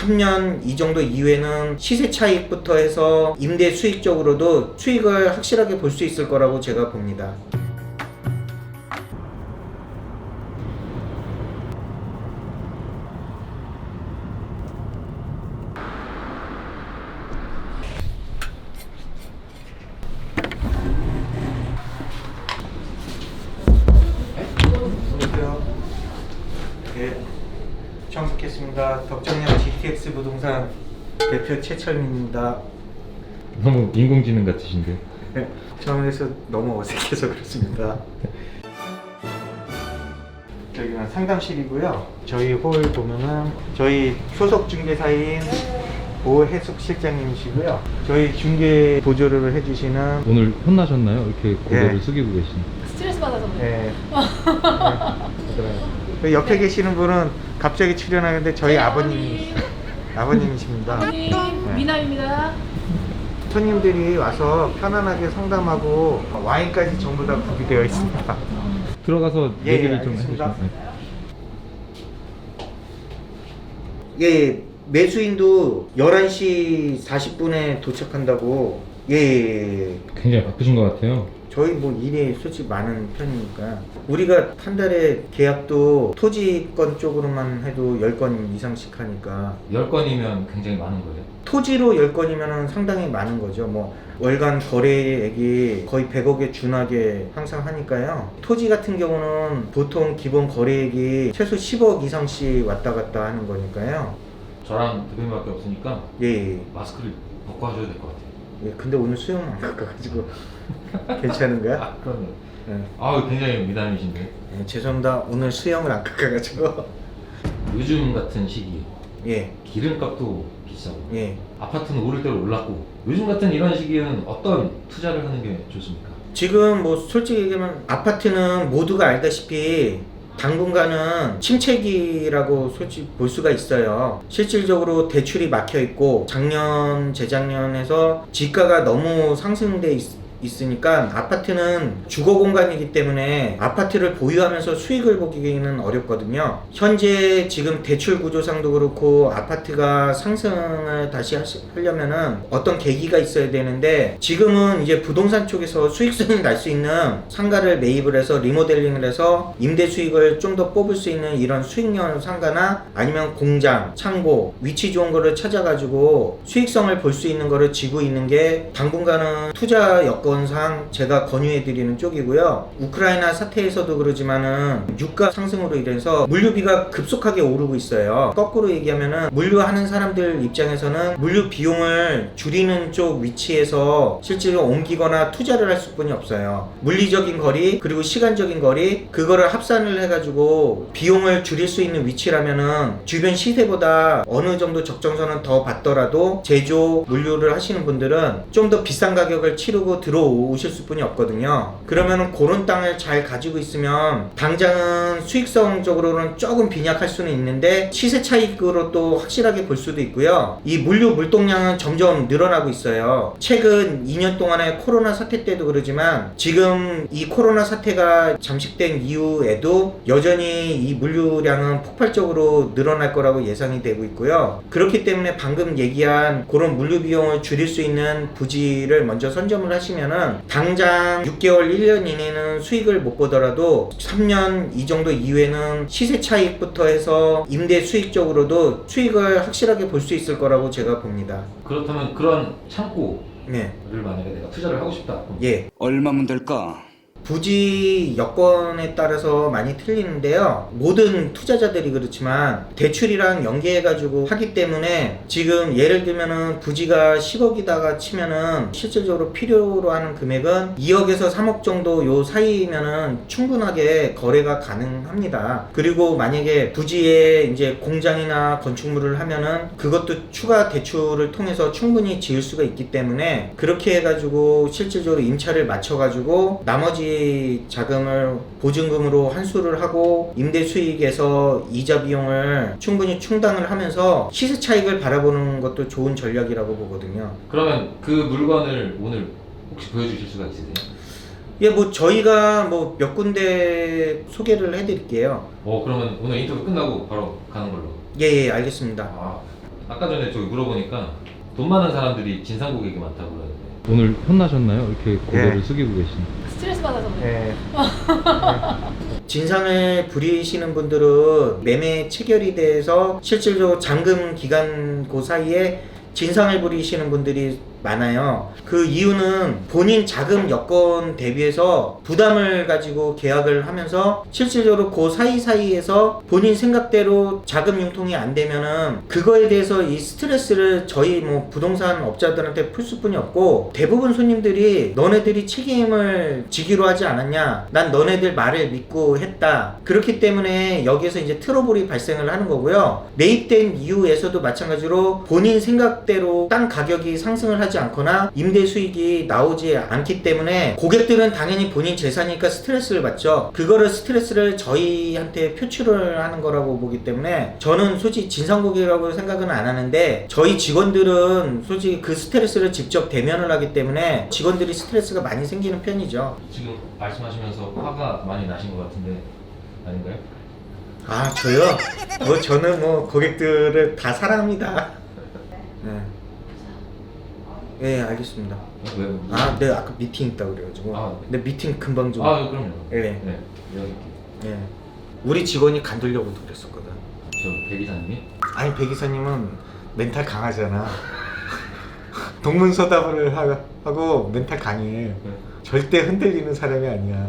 3년 이 정도 이후에는 시세 차익부터 해서 임대 수익적으로도 수익을 확실하게 볼 수 있을 거라고 제가 봅니다. 안녕하세요. 네, 뵙겠습니다. 덕정역 GTX 부동산 대표 최철민입니다. 너무 인공지능 같으신데. 네, 처음에서 너무 어색해서 그렇습니다. 여기는 상담실이고요. 저희 홀 보면은 저희 소속 중개사인 오해숙 실장님이시고요. 저희 중개 보조를 해주시는 오늘 혼나셨나요? 이렇게 고개를 예. 숙이고 계신. 스트레스 받아서 그래. 네. 네. 옆에 계시는 분은 갑자기 출연하는데 저희 아버님이 아버님이십니다. 아버님 네. 미남입니다. 손님들이 와서 편안하게 상담하고 와인까지 전부 다 구비되어 있습니다. 들어가서 예, 얘기를 예, 좀 알겠습니다. 해주시면. 네. 예, 매수인도 11시 40분에 도착한다고. 예, 예, 예. 굉장히 바쁘신 것 같아요. 저희 뭐 일이 솔직히 많은 편이니까 우리가 한 달에 계약도 토지권 쪽으로만 해도 10건 이상씩 하니까 10건이면 굉장히 많은 거예요. 토지로 10건이면 상당히 많은 거죠. 뭐 월간 거래액이 거의 100억에 준하게 항상 하니까요. 토지 같은 경우는 보통 기본 거래액이 최소 10억 이상씩 왔다 갔다 하는 거니까요. 저랑 대표님밖에 없으니까 예, 예. 마스크를 벗고 하셔야 될 것 같아요. 예. 근데 오늘 수영 안 가가지고 괜찮은가요? 아, 그럼요. 예. 아, 굉장히 미남이신데. 예, 죄송합니다. 오늘 수영을 안 가가지고 요즘 같은 시기에 예, 기름값도 비싸고 예. 아파트는 오를 대로 올랐고 요즘 같은 이런 시기에는 어떤 투자를 하는 게 좋습니까? 지금 뭐 솔직히 얘기하면 아파트는 모두가 알다시피 당분간은 침체기라고 솔직히 볼 수가 있어요. 실질적으로 대출이 막혀 있고 작년 재작년에서 지가가 너무 상승돼 있, 있으니까 아파트는 주거 공간이기 때문에 아파트를 보유하면서 수익을 보기는 어렵거든요. 현재 지금 대출 구조상도 그렇고 아파트가 상승을 다시 하려면은 어떤 계기가 있어야 되는데 지금은 이제 부동산 쪽에서 수익성이 날 수 있는 상가를 매입을 해서 리모델링을 해서 임대 수익을 좀 더 뽑을 수 있는 이런 수익형 상가나 아니면 공장, 창고 위치 좋은 거를 찾아가지고 수익성을 볼 수 있는 거를 지고 있는 게 당분간은 투자 여건 상 제가 권유해 드리는 쪽이고요. 우크라이나 사태에서도 그러지만은 유가 상승으로 인해서 물류비가 급속하게 오르고 있어요. 거꾸로 얘기하면은 물류하는 사람들 입장에서는 물류 비용을 줄이는 쪽 위치에서 실제로 옮기거나 투자를 할 수뿐이 없어요. 물리적인 거리 그리고 시간적인 거리 그거를 합산을 해가지고 비용을 줄일 수 있는 위치라면은 주변 시세보다 어느 정도 적정선은 더 받더라도 제조 물류를 하시는 분들은 좀 더 비싼 가격을 치르고 들어 오실 수뿐이 없거든요. 그러면은 그런 땅을 잘 가지고 있으면 당장은 수익성적으로는 조금 빈약할 수는 있는데 시세 차익으로 또 확실하게 볼 수도 있고요. 이 물류 물동량은 점점 늘어나고 있어요. 최근 2년 동안의 코로나 사태 때도 그러지만 지금 이 코로나 사태가 잠식된 이후에도 여전히 이 물류량은 폭발적으로 늘어날 거라고 예상이 되고 있고요. 그렇기 때문에 방금 얘기한 그런 물류 비용을 줄일 수 있는 부지를 먼저 선점을 하시면 은 당장 6개월, 1년 이내는 수익을 못 보더라도 3년 이 정도 이후에는 시세 차익부터 해서 임대 수익 적으로도 수익을 확실하게 볼 수 있을 거라고 제가 봅니다. 그렇다면 그런 창고를 네. 만약에 내가 투자를 하고 싶다. 그럼 예. 얼마면 될까? 부지 여건에 따라서 많이 틀리는데요. 모든 투자자들이 그렇지만 대출이랑 연계해가지고 하기 때문에 지금 예를 들면은 부지가 10억이다가 치면은 실질적으로 필요로 하는 금액은 2억에서 3억 정도 요 사이면은 충분하게 거래가 가능합니다. 그리고 만약에 부지에 이제 공장이나 건축물을 하면은 그것도 추가 대출을 통해서 충분히 지을 수가 있기 때문에 그렇게 해가지고 실질적으로 임차를 맞춰가지고 나머지 자금을 보증금으로 환수를 하고 임대 수익에서 이자 비용을 충분히 충당을 하면서 시세 차익을 바라보는 것도 좋은 전략이라고 보거든요. 그러면 그 물건을 오늘 혹시 보여주실 수가 있으세요? 예, 뭐 저희가 뭐 몇 군데 소개를 해드릴게요. 어 그러면 오늘 인터뷰 끝나고 바로 가는 걸로. 예, 예, 알겠습니다. 아 아까 전에 저기 물어보니까 돈 많은 사람들이 진상 고객이 많다고 그러는데 오늘 혼나셨나요? 이렇게 고개를 예. 숙이고 계신 스트레스 받아서 그래. 네. 진상을 부리시는 분들은 매매 체결이 돼서 실질적으로 잔금 기간 그 사이에 진상을 부리시는 분들이 많아요. 그 이유는 본인 자금 여건 대비해서 부담을 가지고 계약을 하면서 실질적으로 그 사이사이에서 본인 생각대로 자금 융통이 안 되면은 그거에 대해서 이 스트레스를 저희 뭐 부동산 업자들한테 풀 수뿐이 없고 대부분 손님들이 너네들이 책임을 지기로 하지 않았냐 난 너네들 말을 믿고 했다 그렇기 때문에 여기에서 이제 트러블이 발생을 하는 거고요 매입된 이후에서도 마찬가지로 본인 생각대로 땅 가격이 상승을 하지 않거나 임대 수익이 나오지 않기 때문에 고객들은 당연히 본인 재산이니까 스트레스를 받죠 그거를 스트레스를 저희한테 표출을 하는 거라고 보기 때문에 저는 솔직히 진상 고객이라고 생각은 안 하는데 저희 직원들은 솔직히 그 스트레스를 직접 대면을 하기 때문에 직원들이 스트레스가 많이 생기는 편이죠 지금 말씀하시면서 화가 많이 나신 것 같은데 아닌가요? 아 저요? 뭐 저는 뭐 고객들을 다 사랑합니다 네. 네 알겠습니다 왜? 아, 네 아까 미팅 있다고 그래가지고. 아, 네 미팅 금방 좀. 아 그럼요. 네. 네 여기 예. 우리 직원이 간두려고도 그랬었거든. 저 대기사님이 아니 배 기사님은 멘탈 강하잖아. 동문서답을 하- 하고 멘탈 강해. 네. 절대 흔들리는 사람이 아니야.